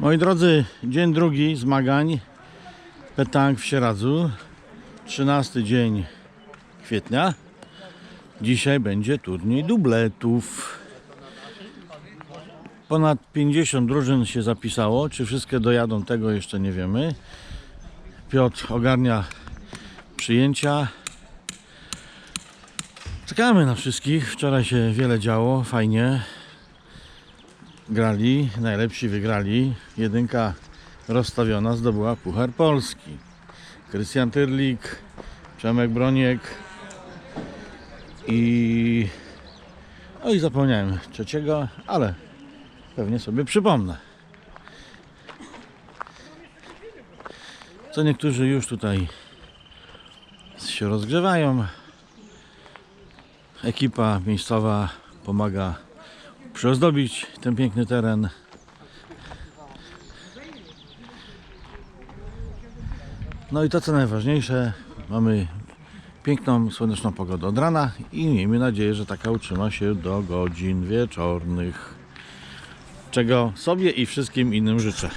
Moi drodzy, dzień drugi zmagań Petang w Sieradzu. 13 dzień kwietnia. Dzisiaj będzie turniej dubletów. Ponad 50 drużyn się zapisało. Czy wszystkie dojadą, tego jeszcze nie wiemy. Piotr ogarnia przyjęcia. Czekamy na wszystkich. Wczoraj się wiele działo, fajnie. Grali, najlepsi wygrali. Jedynka rozstawiona zdobyła Puchar Polski. Krystian Tyrlik, Przemek Broniek i... O i zapomniałem trzeciego, ale pewnie sobie przypomnę. Co niektórzy już tutaj się rozgrzewają. Ekipa miejscowa pomaga przyozdobić ten piękny teren. No i to co najważniejsze, mamy piękną, słoneczną pogodę od rana i miejmy nadzieję, że taka utrzyma się do godzin wieczornych. Czego sobie i wszystkim innym życzę.